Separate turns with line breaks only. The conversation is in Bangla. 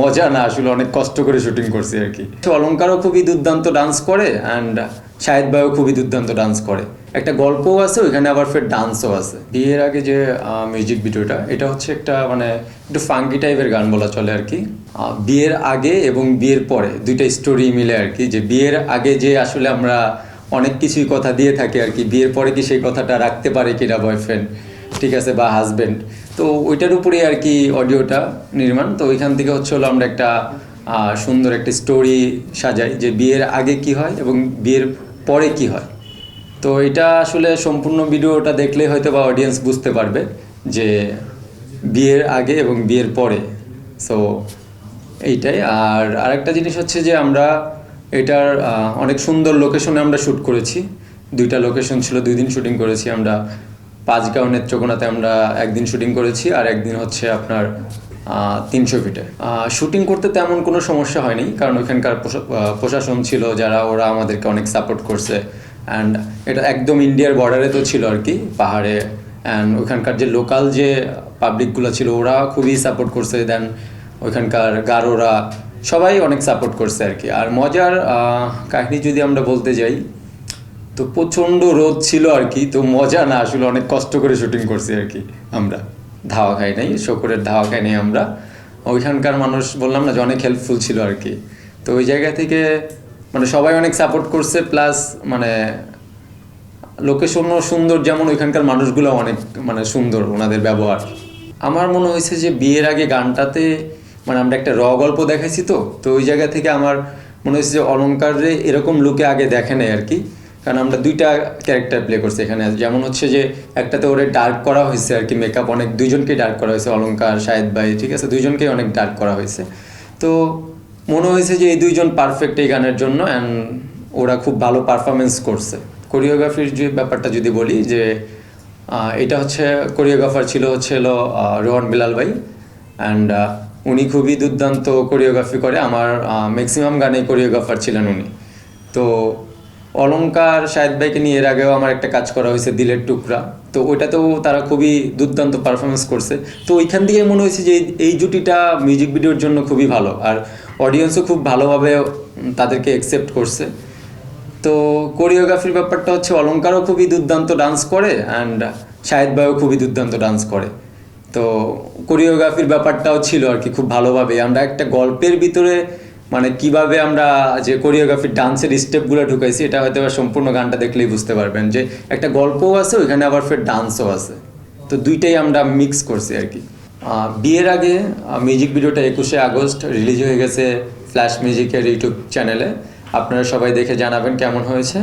মজা না, আসলে অনেক কষ্ট করে শুটিং করছি আর কি। অলঙ্কারও খুবই দুর্দান্ত ডান্স করে অ্যান্ড শাহেদ ভাইও খুবই দুর্দান্ত ডান্স করে। একটা গল্পও আছে, ওইখানে আবার ফের ডান্সও আছে। বিয়ের আগে যে মিউজিক ভিডিওটা এটা হচ্ছে একটা মানে একটু ফাঙ্কি টাইপের গান বলা চলে আর কি। বিয়ের আগে এবং বিয়ের পরে দুইটা স্টোরি মিলে আর কি, যে বিয়ের আগে যে আসলে আমরা অনেক কিছুই কথা দিয়ে থাকি আর কি, বিয়ের পরে কি সেই কথাটা রাখতে পারে কিনা বয়ফ্রেন্ড ঠিক আছে, বা হাজবেন্ড তো ওইটার উপরে আর কি অডিওটা নির্মাণ। তো ওইখান থেকে হচ্ছে হলো আমরা একটা সুন্দর একটা স্টোরি সাজাই যে বিয়ের আগে কি হয় এবং বিয়ের পরে কি হয়। তো এটা আসলে সম্পূর্ণ ভিডিওটা দেখলে হয়তো বা অডিয়েন্স বুঝতে পারবে যে বিয়ের আগে এবং বিয়ের পরে। সো এইটাই। আর আরেকটা জিনিস হচ্ছে যে আমরা এটার অনেক সুন্দর লোকেশনে আমরা শ্যুট করেছি। দুইটা লোকেশন ছিল, দুই দিন শুটিং করেছি আমরা। পাঁচগাঁও নেত্রকোনাতে আমরা একদিন শুটিং করেছি আর একদিন হচ্ছে আপনার তিনশো ফিটে। শুটিং করতে তেমন কোনো সমস্যা হয়নি, কারণ ওইখানকার প্রশা- প্রশাসন ছিল, যারা ওরা আমাদেরকে অনেক সাপোর্ট করছে। অ্যান্ড এটা একদম ইন্ডিয়ার বর্ডারে তো ছিল আর কি, পাহাড়ে। অ্যান্ড ওইখানকার যে লোকাল যে পাবলিকগুলো ছিল, ওরা খুবই সাপোর্ট করছে। দেন ওইখানকার গারোরা সবাই অনেক সাপোর্ট করছে আর কি। আর মজার কাহিনী যদি আমরা বলতে যাই তো প্রচণ্ড রোদ ছিল আর কি, তো মজা না আসলে, অনেক কষ্ট করে শুটিং করছি আর কি আমরা। ধাওয়া খাই নাই, শকুরের ধাওয়া খাই নাই আমরা। ওইখানকার মানুষ, বললাম না যে অনেক হেল্পফুল ছিল আর কি। তো ওই জায়গা থেকে মানে সবাই অনেক সাপোর্ট করছে প্লাস মানে লোকেশনও সুন্দর, যেমন ওইখানকার মানুষগুলো অনেক মানে সুন্দর ওনাদের ব্যবহার। আমার মনে হয়েছে যে বিয়ের আগে গানটাতে মানে আমরা একটা র গল্প দেখাইছি তো তো ওই জায়গা থেকে আমার মনে হয়েছে যে অলঙ্কারে এরকম লুকে আগে দেখে নেই আর কি। কারণ আমরা দুইটা ক্যারেক্টার প্লে করছি এখানে। যেমন হচ্ছে যে, একটাতে ওরে ডার্ক করা হয়েছে আর কি মেকআপ অনেক দুইজনকেই ডার্ক করা হয়েছে অলঙ্কার শাহেদ ভাই, ঠিক আছে? দুইজনকেই অনেক ডার্ক করা হয়েছে। তো মনে হয়েছে যে এই দুইজন পারফেক্ট এই গানের জন্য অ্যান্ড ওরা খুব ভালো পারফরমেন্স করছে। কোরিওগ্রাফির যে ব্যাপারটা যদি বলি যে এটা হচ্ছে কোরিওগ্রাফার ছিল হচ্ছে হলো রোহন বিলাল ভাই অ্যান্ড উনি খুবই দুর্দান্ত কোরিওগ্রাফি করে। আমার ম্যাক্সিমাম গানে কোরিওগ্রাফার ছিলেন উনি। তো অলংকার শাহেদ ভাইকে নিয়ে এর আগেও আমার একটা কাজ করা হয়েছে, দিলের টুকরা। তো ওইটাতেও তারা খুবই দুর্দান্ত পারফরমেন্স করছে। তো ওইখান থেকে মনে হয়েছে যে এই- এই জুটিটা মিউজিক ভিডিওর জন্য খুবই ভালো। আর অডিয়েন্সও খুব ভালোভাবে তাদেরকে অ্যাকসেপ্ট করছে। তো কোরিওগ্রাফির ব্যাপারটা হচ্ছে অলঙ্কারও খুবই দুর্দান্ত ডান্স করে অ্যান্ড শাহেদ ভাইও খুবই দুর্দান্ত ডান্স করে। তো কোরিওগ্রাফির ব্যাপারটাও ছিল আর কি খুব ভালোভাবে। আমরা একটা গল্পের ভিতরে মানে কীভাবে আমরা যে কোরিওগ্রাফির ডান্সের স্টেপগুলো ঢুকাইছি, এটা হয়তো সম্পূর্ণ গানটা দেখলেই বুঝতে পারবেন যে একটা গল্পও আছে, ওইখানে আবার ফের ডান্সও আছে। তো দুইটাই আমরা মিক্স করছি আর কি। বিয়ের আগে মিউজিক ভিডিওটা একুশে আগস্ট রিলিজ হয়ে গেছে ফ্ল্যাশ মিউজিকের ইউটিউব চ্যানেলে আপনারা সবাই দেখে জানাবেন কেমন হয়েছে।